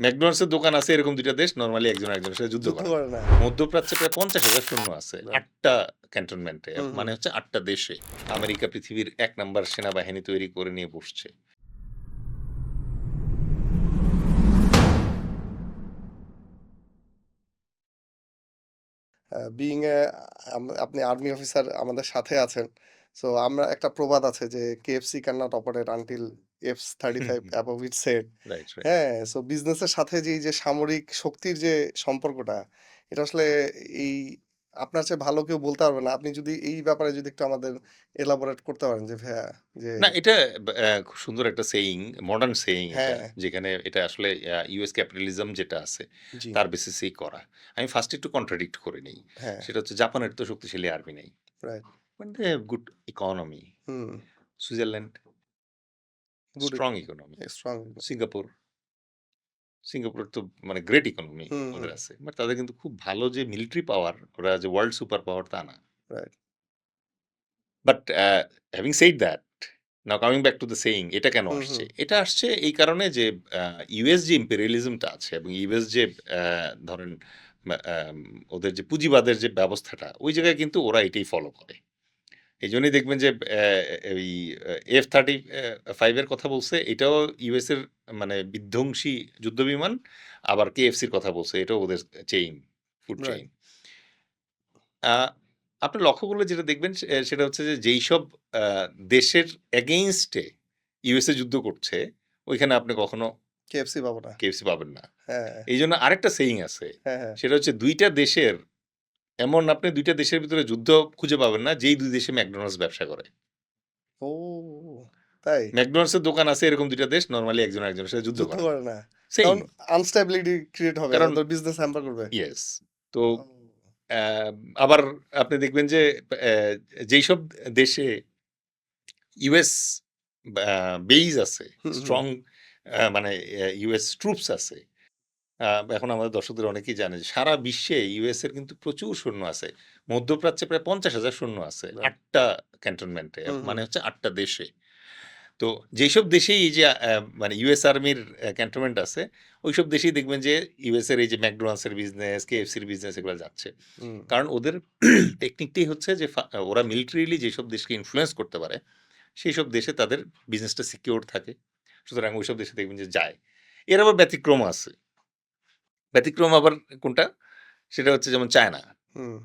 McDonald's এর দোকান আছে এরকম দুইটা দেশ নরমালি একজন একজনের সাথে যুদ্ধ করে। মধ্যপ্রাচ্যে প্রায় পঞ্চাশ হাজার সৈন্য আছে Right. আটটা ক্যান্টনমেন্টে। মানে হচ্ছে আটটা দেশে। আমেরিকা পৃথিবীর এক নাম্বার সেনাবাহিনী তৈরি করে নিয়ে বসছে। বিইং এ আপনি আর্মি অফিসার আমাদের সাথে আছেন। সো আমরা একটা প্রবাদ আছে যে KFC can not operate until F thirty five above it set হ্যাঁ সো বিজনেসের সাথে যে যে সামরিক শক্তির যে সম্পর্কটা এটা আসলে এই আপনার চেয়ে ভালো কেউ বলতে পারবে না। আপনি যদি এই ব্যাপারে যদি একটু আমাদের এলাবোরেট করতে পারেন যে ভাইয়া যে না এটা খুব সুন্দর একটা সেইং মডার্ন সেইং। যেখানে এটা আসলে ইউএস ক্যাপিটালিজম যেটা আছে তার বেসিসেই করা। আমি ফার্স্ট একটু কন্ট্রাডিক্ট করে নেই। হ্যাঁ। সেটা হচ্ছে জাপানের তো শক্তিশালী আর্মি নেই। Good economy Switzerland strong economy strong Singapore সিঙ্গাপুরের তো মানে গ্রেট ইকোনমি ওদের আছে। বাট তাদের কিন্তু খুব ভালো যে মিলিটারি পাওয়ার ওরা যে ওয়ার্ল্ড সুপার পাওয়ার তা না। But having said that now coming back to the saying এটা কেন আসছে? এটা আসছে এই কারণে যে ইউএস যে ইম্পেরিয়ালিজমটা আছে এবং ইউএস যে আহ, ধরেন ওদের যে পুঁজিবাদের যে ব্যবস্থাটা ওই জায়গায় কিন্তু ওরা এটাই ফলো করে। এই জন্যই দেখবেন যে এই এফ থার্টি ফাইভের কথা বলছে এটাও ইউএস এর মানে বিধ্বংসী যুদ্ধবিমান আবার কেএফসির কথা বলছে এটাও ওদের চেইন ফুড চেইন আপনি লক্ষ্য করলে যেটা দেখবেন সেটা হচ্ছে যে যেই সব দেশের এগেইনস্টে ইউএসএ যুদ্ধ করছে ওইখানে আপনি কখনো কেএফসি পাবো না। কেএফসি পাবেন না। হ্যাঁ। এই জন্য আরেকটা সেইং আছে হ্যাঁ হ্যাঁ। সেটা হচ্ছে দুইটা দেশের এমন আপনি দুইটা দেশের ভিতরে যুদ্ধ খুঁজে পাবেন না যেই দুই দেশে ম্যাকডোনাল্ডস ব্যবসা করে। ও তাই? ম্যাকডোনাল্ডস এর দোকান আছে এরকম দুইটা দেশ নরমালি একজন একজনের সাথে যুদ্ধ করে। না। কারণ আনস্টেবিলিটি ক্রিয়েট হবে কারণ- বিজনেস হ্যাম্পার করবে। ইয়েস তো আবার আপনি দেখবেন যে যেই সব দেশে ইউএস বেইজ আছে। স্ট্রং মানে ইউএস ট্রুপস আছে এখন আমাদের দর্শকদের অনেকেই জানে সারা বিশ্বে ইউএস এর কিন্তু প্রচুর সৈন্য আছে। মধ্যপ্রাচ্যে প্রায় পঞ্চাশ হাজার সৈন্য আছে আটটা ক্যান্টনমেন্টে। মানে হচ্ছে আটটা দেশে। তো যেসব দেশেই এই যে মানে ইউএস আর্মির ক্যান্টনমেন্ট আছে ওইসব দেশেই দেখবেন যে ইউএস এর এই যে ম্যাকডোনাল্ডস এর বিজনেস কেএফসির বিজনেস এগুলো যাচ্ছে। কারণ ওদের টেকনিকটাই হচ্ছে যে ওরা মিলিটারিলি যেসব দেশকে ইনফ্লুয়েন্স করতে পারে সেই সব দেশে তাদের বিজনেসটা সিকিউর থাকে। সুতরাং ওইসব দেশে দেখবেন যে যায়। এর আবার ব্যতিক্রম আছে। ব্যতিক্রম আবার কোনটা? সেটা হচ্ছে যেমন চায়না। হুম,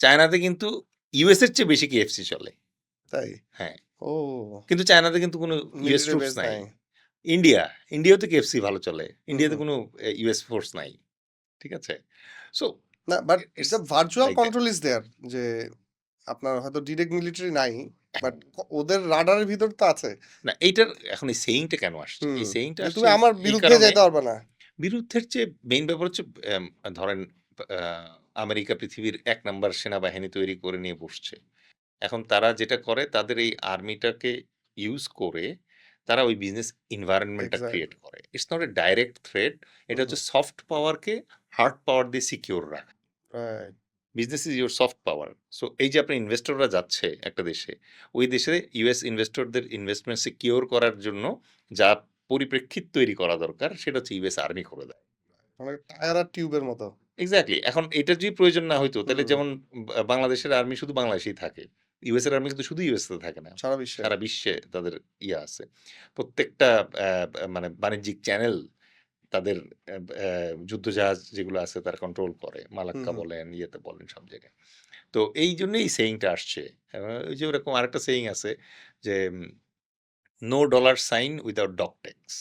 চায়নাতে কিন্তু ইউএস এর চেয়ে বেশি কেএফসি চলে। তাই? হ্যাঁ। ও। কিন্তু চায়নাতে কিন্তু কোনো ইউএস ট্রুপস নাই। ইন্ডিয়া ইন্ডিয়াতে কেএফসি ভালো চলে। ইন্ডিয়াতে কোনো ইউএস ফোর্স নাই। ঠিক আছে? সো না but it's a virtual control is there যে আপনার হয়তো ডিরেক্ট মিলিটারি নাই বাট ওদের রাডারের ভিতর তো আছে। না এইটার এখন এই সেইংটা কেন আসছে? এই সেইংটা তুমি আমার বিরুদ্ধে যেতে পারবে না। বিরুদ্ধের চেয়ে মেইন ব্যাপার হচ্ছে ধরেন আমেরিকা পৃথিবীর এক নাম্বার সেনাবাহিনী তৈরি করে নিয়ে বসছে। এখন তারা যেটা করে তাদের এই আর্মিটাকে ইউজ করে তারা ওই বিজনেস এনভায়রনমেন্টটা. ক্রিয়েট করে। It's not a direct threat এটা হচ্ছে সফট পাওয়ারকে হার্ড পাওয়ার দিয়ে সিকিউর রাখা। Business is your soft power so এই যে আপনার ইনভেস্টররা যাচ্ছে একটা দেশে ওই দেশে ইউএস ইনভেস্টরদের ইনভেস্টমেন্ট সিকিউর করার জন্য যা পরিপ্রেক্ষিত তৈরি করা দরকার সেটা হচ্ছে ইউএস আর্মি করে দেয়। মানে টায়ার আর টিউবের মতো। এক্স্যাক্টলি এখন এটার যদি প্রয়োজন না হইতো তাহলে যেমন বাংলাদেশের আর্মি শুধু বাংলাদেশেই থাকে। ইউএস এর আর্মি কিন্তু শুধু ইউএস তে থাকে না। সারা বিশ্বে। সারা বিশ্বে তাদের ইয়ে আছে। প্রত্যেকটা মানে বাণিজ্যিক চ্যানেল তাদের আহ, যুদ্ধজাহাজ যেগুলো আছে তার কন্ট্রোল করে। মালাক্কা বলেন ইয়েতে বলেন সব জায়গায়। তো এই জন্যই সেইংটা আসছে। ওই যে ওরকম আরেকটা সেইং আছে যে no dollar sign without doc tax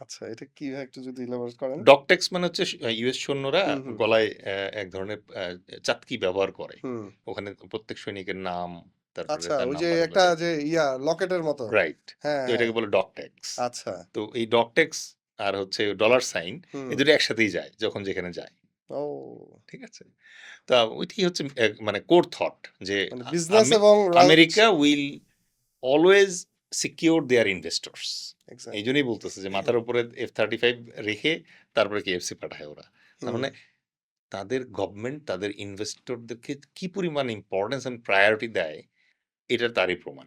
আচ্ছা এটা কি একটু যদি ইলাবোরেট করেন? ডক ট্যাক্স মানে হচ্ছে ইউএস সৈন্যরা। গলায় এক ধরনের চাতকি ব্যবহার করে। ওখানে প্রত্যেক সৈনিকের নাম আচ্ছা ওই যে একটা যে ইয়া লকেটের মতো। রাইট হ্যাঁ এটাকে বলে ডক ট্যাক্স হ্যাঁ, আচ্ছা। তো এই ডক ট্যাক্স আর হচ্ছে ডলার সাইন এই দুটো একসাথেই যায় যখন যেখানে যায়। ও। ঠিক আছে? তা ওইটি হচ্ছে মানে কোর থট যে মানে বিজনেস এবং America will always secure their investors. এই জন্যই বলতেছে যে মাথার উপরে এফ থার্টি ফাইভ রেখে তারপরে কেএফসি পাঠায় ওরা। তার মানে তাদের গভর্নমেন্ট তাদের ইনভেস্টরদেরকে কি পরিমাণ ইম্পর্টেন্স এন্ড প্রায়োরিটি দেয় এটার তারই প্রমাণ